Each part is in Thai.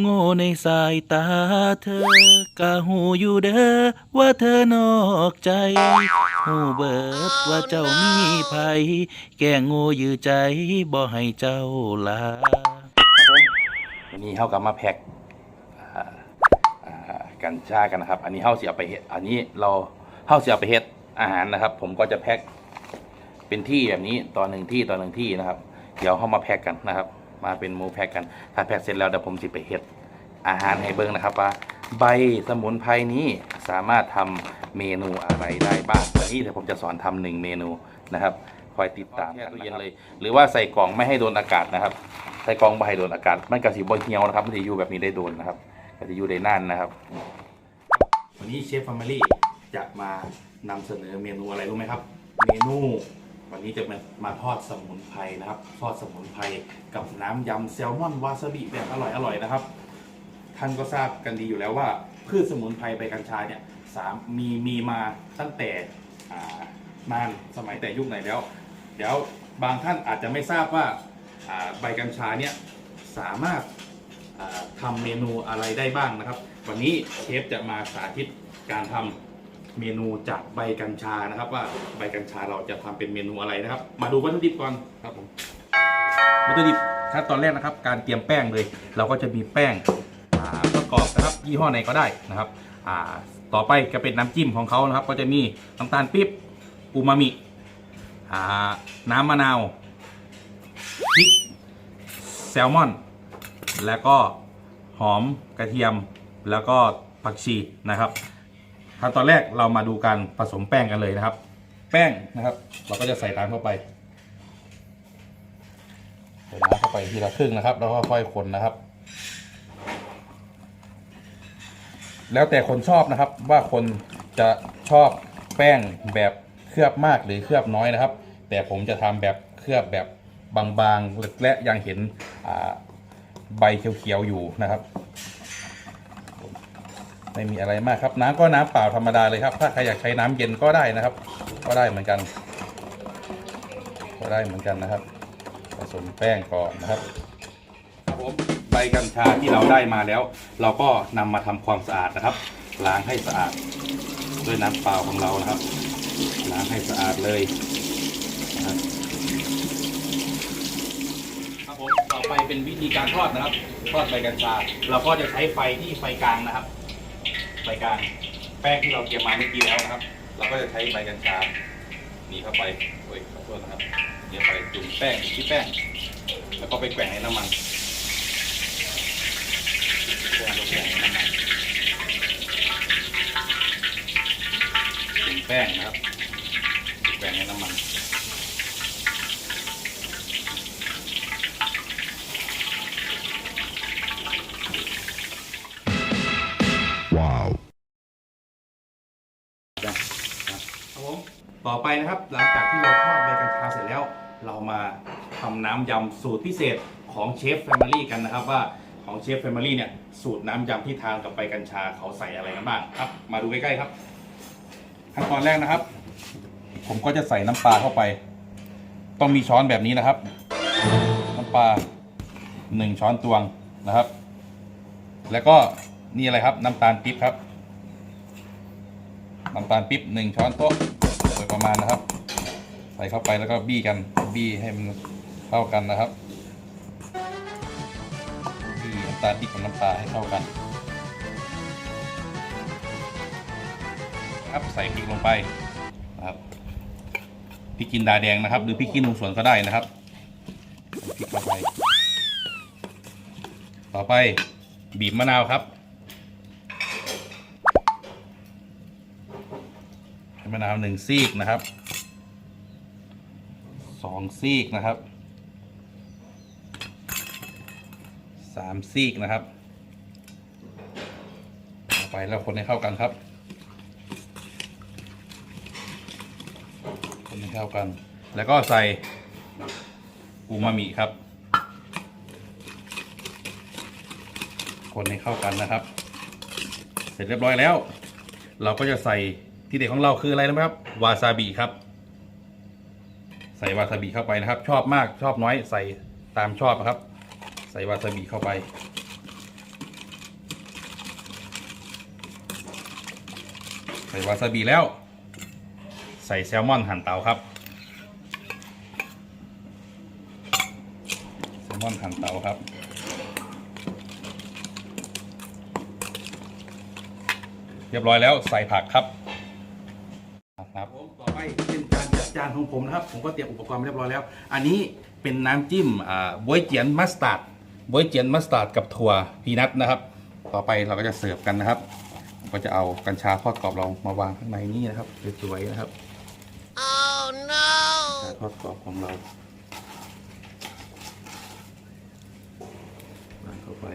โง่ในสายตาเธอกะหูอยู่เด้อว่าเธอนอกใจ หูเบิดว่าเจ้ามีภัย แก่โง่ยื้อใจบ่ให้เจ้าลาวันนี้เขากลับมาแพ็คอ่ากัญชากันนะครับ อันนี้เขาเสียไปเฮ็ด อันนี้เราเขาเสียไปเฮ็ดอาหารนะครับ ผมก็จะแพ็คเป็นที่แบบนี้ต่อหนึ่งที่ต่อหนึ่งที่นะครับ เดี๋ยวเขามาแพ็คกันนะครับ มาเป็นหมูแพ็คกันถ้าแพ็คเสร็จแล้วเดี๋ยวผมสิไปเฮ็ดอาหารให้เบิ่งนะครับว่าใบสมุนไพรนี้สามารถทำเมนูอะไรได้บ้างวันนี้เดี๋ยวผมจะสอนทำหนึ่งเมนูนะครับคอยติดตามกันตู้เย็นเลย หรือว่าใส่กล่องไม่ให้โดนอากาศนะครับใส่กล่องไม่ให้โดนอากาศมันกระสีบอเหี่ยวนะครับมันจะอยู่แบบนี้ได้โดนนะครับกระสีอยู่ได้นานนะครับ วันนี้เชฟฟามิลี่จะมานำเสนอเมนูอะไรรู้ไหมครับ เมนู วันนี้จะมามาทอดสมุนไพรนะครับ ทอดสมุนไพรกับน้ำยำแซลมอนวาซาบิแบบอร่อยอร่อยนะครับ ท่านก็ทราบกันดีอยู่แล้วว่า พืชสมุนไพรใบกัญชาเนี่ยสามมีมีมาตั้งแต่านานสมัยแต่ยุคไหนแล้ว เดี๋ยวบางท่านอาจจะไม่ทราบว่าใบกัญชาเนี่ยสามารถาทำเมนูอะไรได้บ้างนะครับ วันนี้เชฟจะมาสาธิตการทำ เมนูจากใบกัญชานะครับ ว่าใบกัญชาเราจะทำเป็นเมนูอะไรนะครับ มาดูวัตถุดิบก่อนครับผมวัตถุดิบขั้นตอนแรกนะครับ การเตรียมแป้งเลย เราก็จะมีแป้งประกอบนะครับ ยี่ห้อไหนก็ได้นะครับต่อไปจะเป็นน้ำจิ้มของเขานะครับ ก็จะมีน้ำตาลปี๊บอูมามิน้ำมะนาวพริกแซลมอน แล้วก็หอมกระเทียมแล้วก็ผักชีนะครับ ขั้นตอนแรกเรามาดูการผสมแป้งกันเลยนะครับ แป้งนะครับ เราก็จะใส่ตามเข้าไปใส่น้ำเข้าไปทีละครึ่งนะครับ แล้วก็ค่อยคนนะครับ แล้วแต่คนชอบนะครับ ว่าคนจะชอบแป้งแบบเคลือบมากหรือเคลือบน้อยนะครับ แต่ผมจะทำแบบเคลือบแบบบางๆและยังเห็นใบเขียวๆอยู่นะครับ ไม่มีอะไรมากครับน้ำก็น้ำเปล่าธรรมดาเลยครับ ถ้าใครอยากใช้น้ำเย็นก็ได้นะครับ ก็ได้เหมือนกัน ก็ได้เหมือนกันนะครับ ผสมแป้งก่อนนะครับครับผมใบกัญชาที่เราได้มาแล้ว เราก็นำมาทำความสะอาดนะครับ ล้างให้สะอาด ด้วยน้ำเปล่าของเรานะครับ ล้างให้สะอาดเลยนะครับครับผมต่อไปเป็นวิธีการทอดนะครับ ทอดใบกัญชา เราก็จะใช้ไฟที่ไฟกลางนะครับ ไฟกลางแป้งที่เราเตรียมมาเมื่อกี้แล้วนะครับ เราก็จะใช้ใบกัญชาหนีเข้าไปโอ้ยขอโทษนะครับเดี๋ยวไปจุ่มแป้งที่แป้ง แล้วก็ไปแกว่งในน้ำมันแกว่งแกว่งในน้ำมันเป็นแป้งนะครับแกว่งในน้ำมัน ต่อไปนะครับ หลังจากที่เราทอดใบกัญชาเสร็จแล้ว เรามาทำน้ำยำสูตรพิเศษของเชฟแฟมิลี่กันนะครับว่าของเชฟแฟมิลี่เนี่ยสูตรน้ำยำที่ทานกับใบกัญชาเขาใส่อะไรกันบ้างครับ มาดูใกล้ๆครับ ขั้นตอนแรกนะครับ ผมก็จะใส่น้ำปลาเข้าไป ต้องมีช้อนแบบนี้นะครับ น้ำปลาหนึ่งช้อนตวงนะครับ แล้วก็นี่อะไรครับ น้ำตาลปิ๊บครับ น้ำตาลปิ๊บหนึ่งช้อนโต๊ะ ประมาณนะครับ ใส่เข้าไปแล้วก็บี้กันบี้ให้มันเข้ากันนะครับบี้น้ำตาลปิ๊บกับน้ำปลาให้เข้ากันครับใส่พริกลงไปนะครับพริกจินดาแดงนะครับ หรือพริกขี้หนูสวนก็ได้นะครับพริกลงไป ต่อไปบีบมะนาวครับ มะนาวหนึ่งซีกนะครับสองซีกนะครับสามซีกนะครับเอาไปแล้วคนให้เข้ากันครับ คนให้เข้ากัน แล้วก็ใส่อูมามิครับ คนให้เข้ากันนะครับ เสร็จเรียบร้อยแล้ว เราก็จะใส่ ที่เด็ดของเราคืออะไรนะครับ วาซาบิครับ ใส่วาซาบิเข้าไปนะครับ ชอบมากชอบน้อยใส่ตามชอบครับ ใส่วาซาบิเข้าไป ใส่วาซาบิแล้ว ใส่แซลมอนหั่นเตาครับแซลมอนหั่นเตาครับเรียบร้อยแล้วใส่ผักครับ ครับผมต่อไปเป็นจานจัดจานของผมนะครับ ผมก็เตรียมอุปกรณ์มาเรียบร้อยแล้ว อันนี้เป็นน้ำจิ้มอ่าบวยเจียนมัสตาร์ดบวยเจียนมัสตาร์ดกับถั่วพีนัทนะครับ ต่อไปเราก็จะเสิร์ฟกันนะครับผมก็จะเอากัญชาทอดกรอบเรามาวางข้างในนี้นะครับสวยๆนะครับ oh no ทอดกรอบของเราวางเข้าไป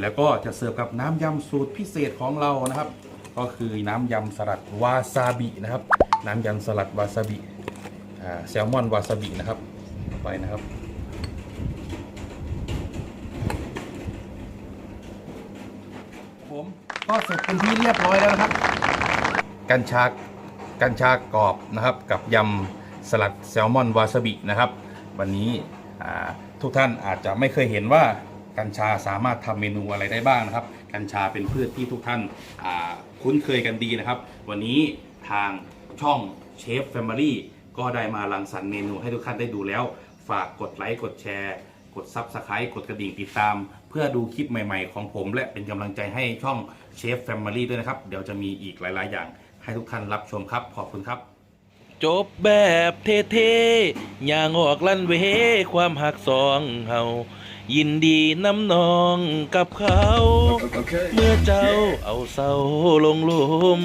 แล้วก็จะเสิร์ฟกับน้ำยำสูตรพิเศษของเรานะครับ ก็คือน้ำยำสลัดวาซาบินะครับ น้ำยำสลัดวาซาบิอ่าแซลมอนวาซาบินะครับเข้าไปนะครับผมก็เสร็จเป็นที่เรียบร้อยแล้วนะครับ กัญชากัญชากรอบนะครับ กับยำสลัดแซลมอนวาซาบินะครับ วันนี้อ่าทุกท่านอาจจะไม่เคยเห็นว่ากัญชาสามารถทำเมนูอะไรได้บ้างนะครับ กัญชาเป็นพืชที่ทุกท่านอ่าคุ้นเคยกันดีนะครับ วันนี้ทาง ช่องเชฟแฟมิลี่ก็ได้มารังสรรค์เมนูให้ทุกท่านได้ดูแล้ว ฝากกดไลค์กดแชร์ กดซับสไครต์กดกระดิ่งติดตาม เพื่อดูคลิปใหม่ๆของผม และเป็นกำลังใจให้ช่องเชฟแฟมิลี่ด้วยนะครับ เดี๋ยวจะมีอีกหลายๆ อย่างให้ทุกท่านรับชมครับ ขอบคุณครับ จบแบบเท่ๆอย่างออกลั่นเวความหักสองเฮายินดีน้ำนองกับเขา เมื่อเจ้าเอาเศร้าลงหลุม